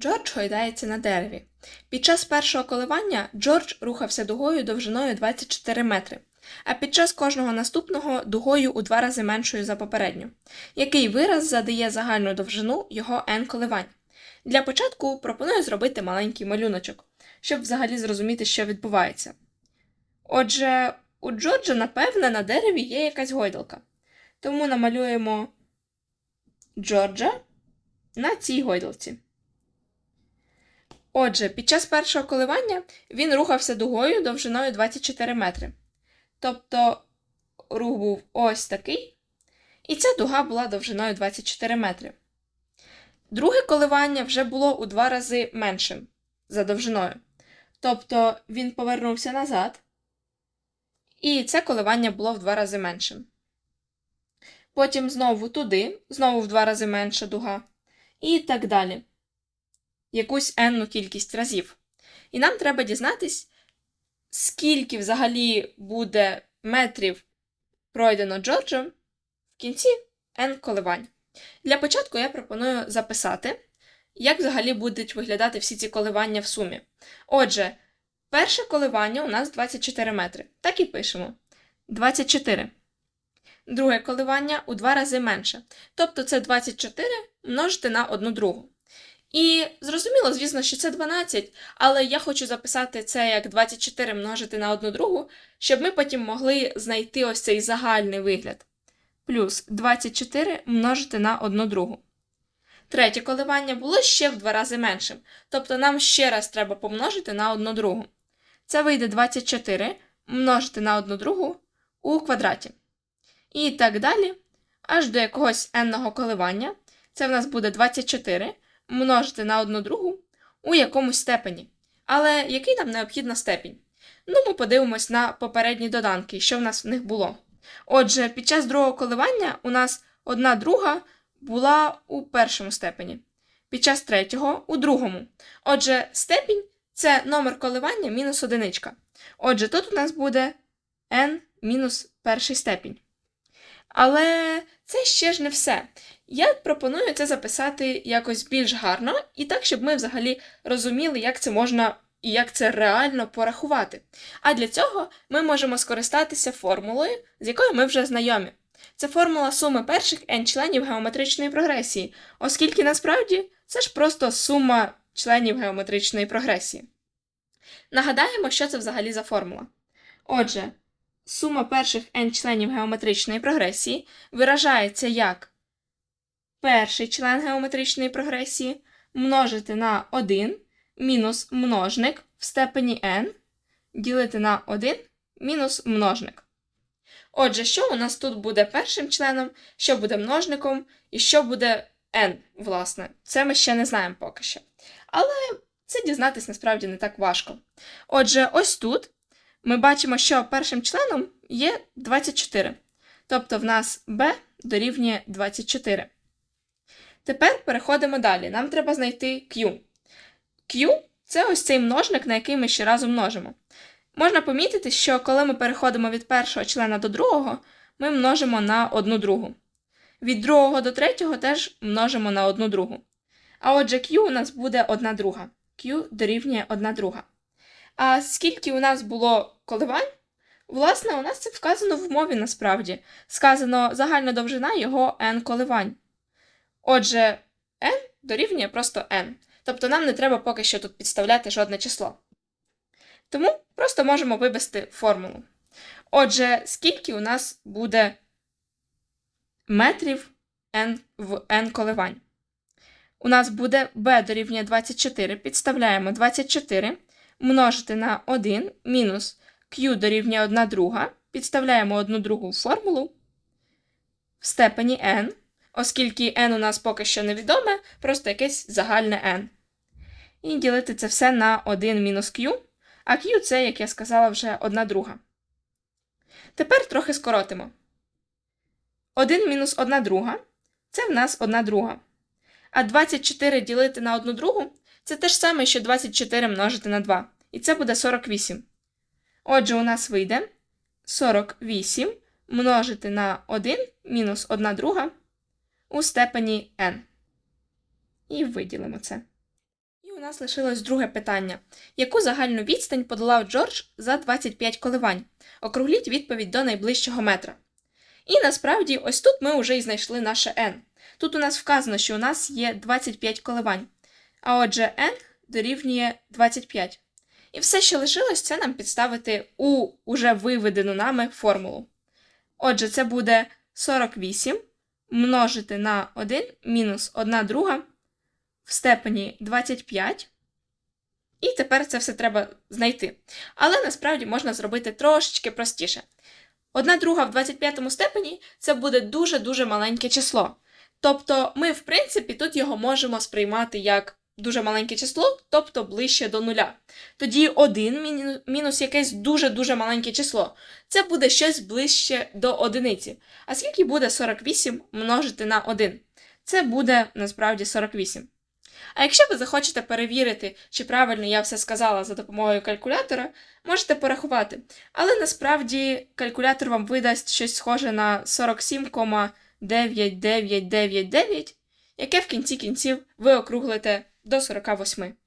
Джордж гойдається на дереві. Під час першого коливання Джордж рухався дугою довжиною 24 метри, а під час кожного наступного дугою у два рази меншою за попередню. Який вираз задає загальну довжину його n коливань? Для початку пропоную зробити маленький малюночок, щоб взагалі зрозуміти, що відбувається. Отже, у Джорджа, напевне, на дереві є якась гойдалка. Тому намалюємо Джорджа на цій гойдалці. Отже, під час першого коливання він рухався дугою довжиною 24 метри. Тобто рух був ось такий, і ця дуга була довжиною 24 метри. Друге коливання вже було у два рази меншим за довжиною. Тобто він повернувся назад, і це коливання було в два рази меншим. Потім знову туди, знову в два рази менша дуга, і так далі якусь енну кількість разів. І нам треба дізнатись, скільки взагалі буде метрів пройдено Джорджем в кінці n коливань. Для початку я пропоную записати, як взагалі будуть виглядати всі ці коливання в сумі. Отже, перше коливання у нас 24 метри. Так і пишемо. 24. Друге коливання у два рази менше. Тобто це 24 множити на одну другу. І зрозуміло, звісно, що це 12, але я хочу записати це як 24 множити на одну другу, щоб ми потім могли знайти ось цей загальний вигляд. Плюс 24 множити на одну другу. Третє коливання було ще в два рази меншим, тобто нам ще раз треба помножити на одну другу. Це вийде 24 множити на одну другу у квадраті. І так далі, аж до якогось n-ного коливання. Це в нас буде 24 множити на одну другу у якомусь степені. Але який нам необхідна степінь? Ну, ми подивимось на попередні доданки, що в нас в них було. Отже, під час другого коливання у нас одна друга була у першому степені, під час третього у другому. Отже, степінь це номер коливання мінус одиничка. Отже, тут у нас буде n мінус перший степінь. Але це ще ж не все. Я пропоную це записати якось більш гарно, і так, щоб ми взагалі розуміли, як це можна і як це реально порахувати. А для цього ми можемо скористатися формулою, з якою ми вже знайомі. Це формула суми перших n членів геометричної прогресії, оскільки насправді це ж просто сума членів геометричної прогресії. Нагадаємо, що це взагалі за формула. Отже, сума перших n членів геометричної прогресії виражається як перший член геометричної прогресії множити на 1 мінус множник в степені n ділити на 1 мінус множник. Отже, що у нас тут буде першим членом, що буде множником, і що буде n, власне. Це ми ще не знаємо поки що. Але це дізнатись насправді не так важко. Отже, ось тут ми бачимо, що першим членом є 24. Тобто в нас b дорівнює 24. Тепер переходимо далі. Нам треба знайти Q. Q це ось цей множник, на який ми ще разом множимо. Можна помітити, що коли ми переходимо від першого члена до другого, ми множимо на одну другу. Від другого до третього теж множимо на одну другу. А отже, Q у нас буде одна друга. Q дорівнює одна друга. А скільки у нас було коливань? Власне, у нас це вказано в мові насправді. Сказано загальна довжина його n коливань. Отже, n дорівнює просто n. Тобто нам не треба поки що тут підставляти жодне число. Тому просто можемо вивести формулу. Отже, скільки у нас буде метрів n в n коливань? У нас буде b дорівнює 24, підставляємо 24 множити на 1 мінус q дорівнює 1 друга, підставляємо одну другу формулу в степені n оскільки n у нас поки що невідоме, просто якесь загальне n. І ділити це все на 1 мінус q, а q це, як я сказала, вже одна друга. Тепер трохи скоротимо. 1 мінус 1 друга це в нас 1 друга. А 24 ділити на 1 другу це те ж саме, що 24 множити на 2. І це буде 48. Отже, у нас вийде 48 множити на 1 мінус 1 друга у степені n. І виділимо це. І у нас лишилось друге питання. Яку загальну відстань подолав Джордж за 25 коливань? Округліть відповідь до найближчого метра. І насправді, ось тут ми вже і знайшли наше n. Тут у нас вказано, що у нас є 25 коливань. А отже, n дорівнює 25. І все, що лишилось, це нам підставити у уже виведену нами формулу. Отже, це буде 48 множити на 1 мінус 1 друга в степені 25. І тепер це все треба знайти. Але насправді можна зробити трошечки простіше. Одна друга в 25 степені це буде дуже-дуже маленьке число. Тобто ми, в принципі, тут його можемо сприймати як дуже маленьке число, тобто ближче до нуля. Тоді 1 мінус якесь дуже-дуже маленьке число. Це буде щось ближче до одиниці. А скільки буде 48 множити на 1? Це буде насправді 48. А якщо ви захочете перевірити, чи правильно я все сказала за допомогою калькулятора, можете порахувати. Але насправді калькулятор вам видасть щось схоже на 47,9999, яке в кінці кінців ви округлите до 48.